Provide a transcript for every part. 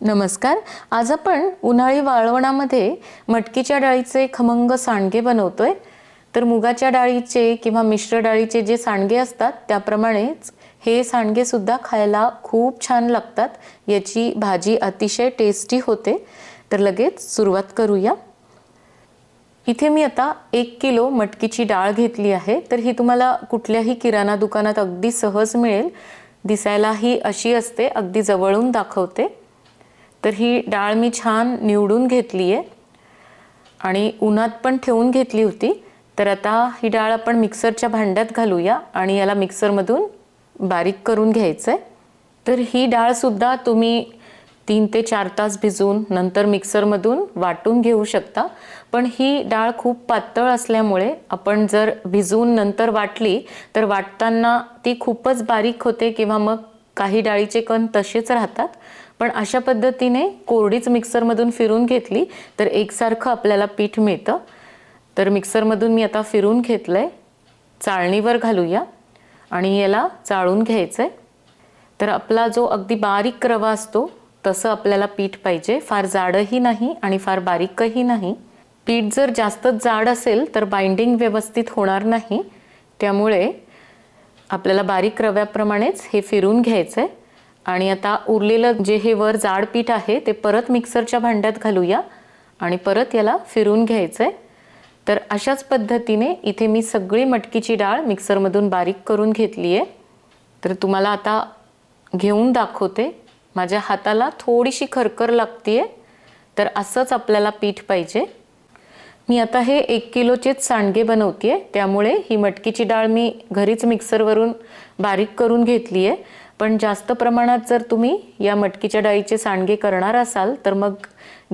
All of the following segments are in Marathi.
नमस्कार. आज आपण उन्हाळी वाळवणामध्ये मटकीच्या डाळीचे खमंग सांडगे बनवतोय. तर मुगाच्या डाळीचे किंवा मिश्र डाळीचे जे सांडगे असतात त्याप्रमाणेच हे सांडगे सुद्धा खायला खूप छान लागतात. याची भाजी अतिशय टेस्टी होते. तर लगेच सुरुवात करूया. इथे मी आता एक किलो मटकीची डाळ घेतली आहे. तर ही तुम्हाला कुठल्याही किराणा दुकानात अगदी सहज मिळेल. दिसायलाही अशी असते अगदी जवळून दाखवते. तर ही डाळ मी छान निवडून घेतली आहे आणि उन्हात पण ठेवून घेतली होती. तर आता ही डाळ आपण मिक्सरच्या भांड्यात घालूया आणि याला मिक्सरमधून बारीक करून घ्यायचं आहे तर ही डाळसुद्धा तुम्ही तीन ते चार तास भिजवून नंतर मिक्सरमधून वाटून घेऊ शकता. पण ही डाळ खूप पातळ असल्यामुळे आपण जर भिजवून नंतर वाटली तर वाटताना ती खूपच बारीक होते किंवा मग काही डाळीचे कण तसेच राहतात. पण अशा पद्धतीने कोरडीच मिक्सरमधून फिरून घेतली तर एकसारखं आपल्याला पीठ मिळतं. तर मिक्सरमधून मी आता फिरून घेतलं आहे चाळणीवर घालूया. आणि याला चाळून घ्यायचं आहे तर आपला जो अगदी बारीक रवा असतो तसं आपल्याला पीठ पाहिजे. फार जाडही नाही आणि फार बारीकही नाही. पीठ जर जास्तच जाड असेल तर बाइंडिंग व्यवस्थित होणार नाही. त्यामुळे आपल्याला बारीक रव्याप्रमाणेच हे फिरून घ्यायचं आहे आणि आता उरलेलं जे हे वर जाड पीठ आहे ते परत मिक्सरच्या भांड्यात घालूया. आणि परत याला फिरून घ्यायचं आहे तर अशाच पद्धतीने इथे मी सगळी मटकीची डाळ मिक्सरमधून बारीक करून घेतली आहे तर तुम्हाला आता घेऊन दाखवते. माझ्या हाताला थोडीशी खरखर लागते आहे तर असंच आपल्याला पीठ पाहिजे. मी आता हे एक किलोचेच सांडगे बनवते आहे त्यामुळे ही मटकीची डाळ मी घरीच मिक्सरवरून बारीक करून घेतली आहे पण जास्त प्रमाणात जर तुम्ही या मटकीच्या डाळीचे सांडगे करणार असाल तर मग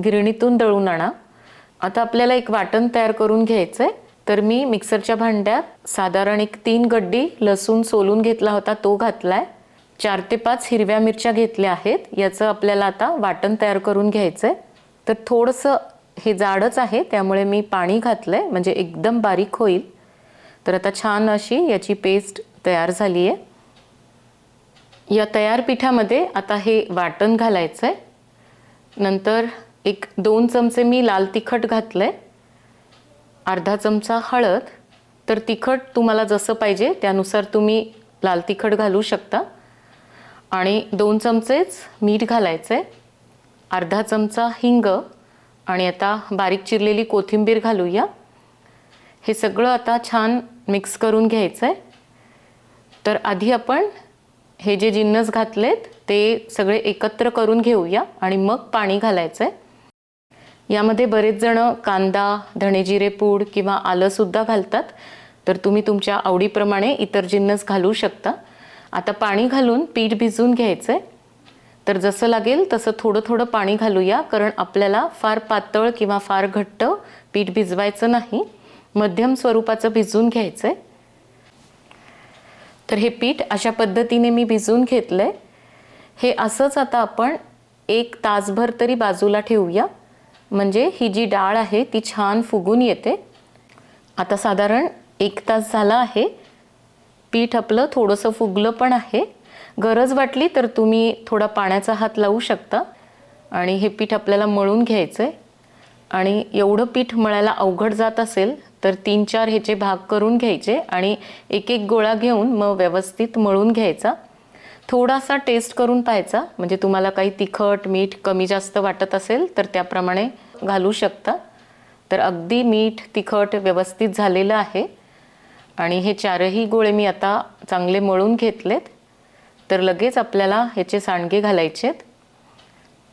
गिरणीतून दळून आणा. आता आपल्याला एक वाटण तयार करून घ्यायचं आहे तर मी मिक्सरच्या भांड्यात साधारण एक तीन गड्डी लसूण सोलून घेतला होता तो घातला आहे चार ते पाच हिरव्या मिरच्या घेतल्या आहेत. याचं आपल्याला आता वाटण तयार करून घ्यायचं आहे तर थोडंसं हे जाडच आहे त्यामुळे मी पाणी घातलं आहे म्हणजे एकदम बारीक होईल. तर आता छान अशी याची पेस्ट तयार झाली आहे या तयार पिठामध्ये आता हे वाटण घालायचं आहे नंतर एक दोन चमचे मी लाल तिखट घातलं आहे अर्धा चमचा हळद. तर तिखट तुम्हाला जसं पाहिजे त्यानुसार तुम्ही लाल तिखट घालू शकता. आणि दोन चमचेच मीठ घालायचं आहे अर्धा चमचा हिंग. आणि आता बारीक चिरलेली कोथिंबीर घालूया. हे सगळं आता छान मिक्स करून घ्यायचं आहे तर आधी आपण हे जे जिन्नस घातलेत ते सगळे एकत्र करून घेऊया आणि मग पाणी घालायचं आहे यामध्ये बरेच जण कांदा धणेजिरे पूड किंवा आलंसुद्धा घालतात. तर तुम्ही तुमच्या आवडीप्रमाणे इतर जिन्नस घालू शकता. आता पाणी घालून पीठ भिजवून घ्यायचं आहे तर जसं लागेल तसं थोडं थोडं पाणी घालूया कारण आपल्याला फार पातळ किंवा फार घट्ट पीठ भिजवायचं नाही. मध्यम स्वरूपाचं भिजवून घ्यायचं आहे तर हे पीठ अशा पद्धतीने मी भिजवून घेतलं आहे हे असंच आता आपण एक तासभर तरी बाजूला ठेवूया. म्हणजे ही जी डाळ आहे ती छान फुगून येते. आता साधारण एक तास झाला आहे. पीठ आपलं थोडंसं फुगलं पण आहे. गरज वाटली तर तुम्ही थोडा पाण्याचा हात लावू शकता. आणि हे पीठ आपल्याला मळून घ्यायचं आहे आणि एवढं पीठ मळायला अवघड जात असेल तर तीन चार ह्याचे भाग करून घ्यायचे आणि एक एक गोळा घेऊन मग व्यवस्थित मळून घ्यायचा. थोडासा टेस्ट करून पाहायचा. म्हणजे तुम्हाला काही तिखट मीठ कमी जास्त वाटत असेल तर त्याप्रमाणे घालू शकता. तर अगदी मीठ तिखट व्यवस्थित झालेलं आहे. आणि हे चारही गोळे मी आता चांगले मळून घेतलेत. तर लगेच आपल्याला ह्याचे सांडगे घालायचे आहेत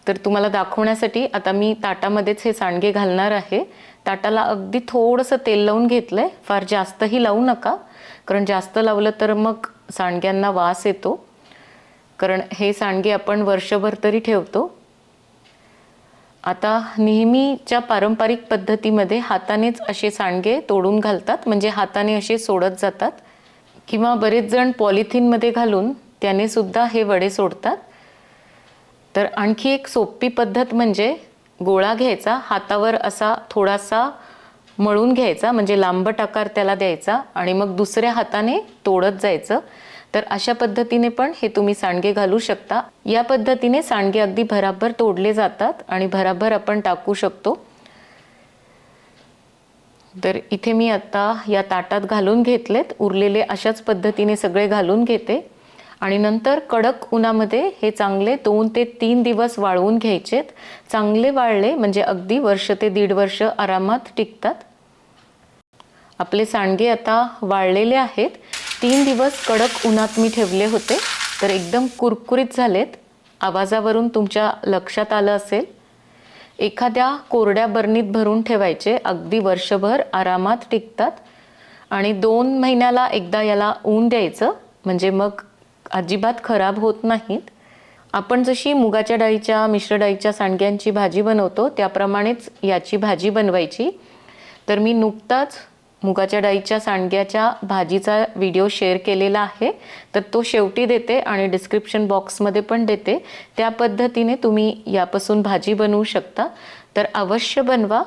तर तुम्हाला दाखवण्यासाठी आता मी ताटामध्येच हे सांडगे घालणार आहे. ताटाला अगदी थोडंसं तेल लावून घेतलं आहे फार जास्तही लावू नका. कारण जास्त लावलं तर मग सांडग्यांना वास येतो. कारण हे सांडगे आपण वर्षभर तरी ठेवतो. आता नेहमीच्या पारंपरिक पद्धतीमध्ये हातानेच असे सांडगे तोडून घालतात. म्हणजे हाताने असे सोडत जातात. किंवा बरेच जण पॉलिथिनमध्ये घालून त्याने सुद्धा हे वडे सोडतात. तर आणखी एक सोपी पद्धत म्हणजे गोळा घ्यायचा हातावर असा थोडासा मळून घ्यायचा म्हणजे लांबट आकार त्याला द्यायचा आणि मग दुसऱ्या हाताने तोडत जायचं. तर अशा पद्धतीने पण हे तुम्ही सांडगे घालू शकता. या पद्धतीने सांडगे अगदी भराभर तोडले जातात आणि भराभर आपण टाकू शकतो. तर इथे मी आता या ताटात घालून घेतलेत. उरलेले अशाच पद्धतीने सगळे घालून घेते. आणि नंतर कडक उन्हामध्ये हे चांगले दोन ते तीन दिवस वाळवून घ्यायचेत. चांगले वाळले म्हणजे अगदी वर्ष ते दीड वर्ष आरामात टिकतात. आपले सांडगे आता वाळलेले आहेत. तीन दिवस कडक उन्हात मी ठेवले होते. तर एकदम कुरकुरीत झालेत. आवाजावरून तुमच्या लक्षात आलं असेल. एखाद्या कोरड्या बरणीत भरून ठेवायचे अगदी वर्षभर आरामात टिकतात. आणि दोन महिन्याला एकदा याला ऊन द्यायचं. म्हणजे मग अजिबात खराब होत नाहीत. आपण जशी मुगाच्या डाळीच्या मिश्र डाळीच्या सांडग्यांची भाजी बनवतो त्याप्रमाणेच याची भाजी बनवायची. तर मी नुकताच मुगाच्या डाळीच्या सांडग्याच्या भाजीचा व्हिडिओ शेअर केलेला आहे. तर तो शेवटी देते आणि डिस्क्रिप्शन बॉक्समध्ये पण देते. त्या पद्धतीने तुम्ही यापासून भाजी बनवू शकता. तर अवश्य बनवा.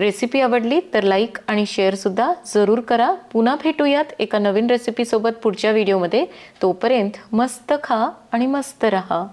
रेसिपी आवडली तर लाईक आणि शेअरसुद्धा जरूर करा. पुन्हा भेटूयात एका नवीन रेसिपीसोबत पुढच्या व्हिडिओमध्ये तोपर्यंत मस्त खा आणि मस्त रहा.